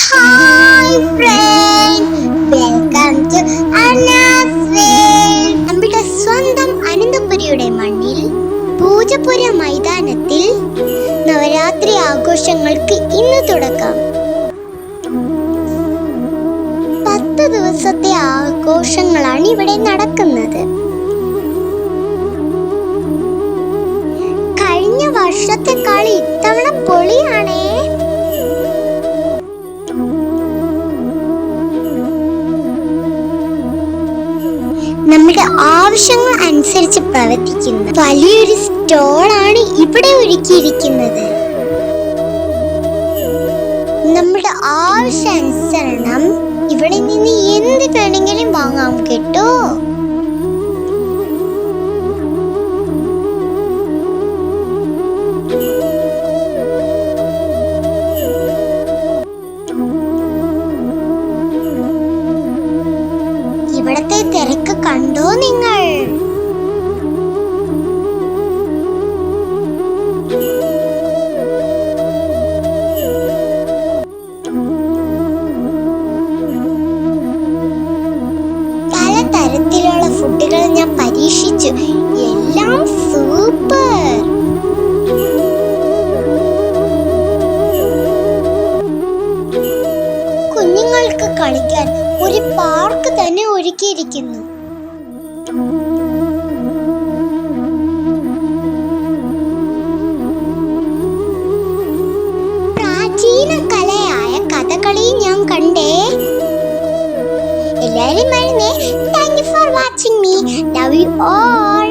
Hi friends welcome to നമ്മുടെ സ്വന്തം അനന്തപുരിയുടെ മണ്ണിൽ പൂജപ്പുര മൈതാനത്തിൽ നവരാത്രി ആഘോഷങ്ങൾക്ക് ഇന്ന് തുടക്കം. പത്ത് ദിവസത്തെ ആഘോഷങ്ങളാണ് ഇവിടെ നടക്കുന്നത്. നമ്മുടെ ആവശ്യങ്ങൾ അനുസരിച്ച് പ്രവർത്തിക്കുന്ന വലിയൊരു സ്റ്റോളാണ് ഇവിടെ ഒരുക്കിയിരിക്കുന്നത്. നമ്മുടെ ആവശ്യാനുസരണം ഇവിടെ നിന്ന് എന്ത് വേണമെങ്കിലും വാങ്ങാം കേട്ടോ. ഇവിടത്തെ തിരക്ക് കണ്ടോ നിങ്ങൾ? പലതരത്തിലുള്ള ഫുഡുകൾ ഞാൻ പരീക്ഷിച്ചു. എല്ലാം സൂപ്പർ. കുഞ്ഞുങ്ങൾക്ക് കളിക്കാൻ ഒരു പാർക്ക് തന്നെ ഒരുക്കിയിരിക്കുന്നു. പ്രാചീന കലയായ കഥകളി ഞാൻ കണ്ടേ. എല്ലാവരും മരുന്നേ thank you for watching me love you all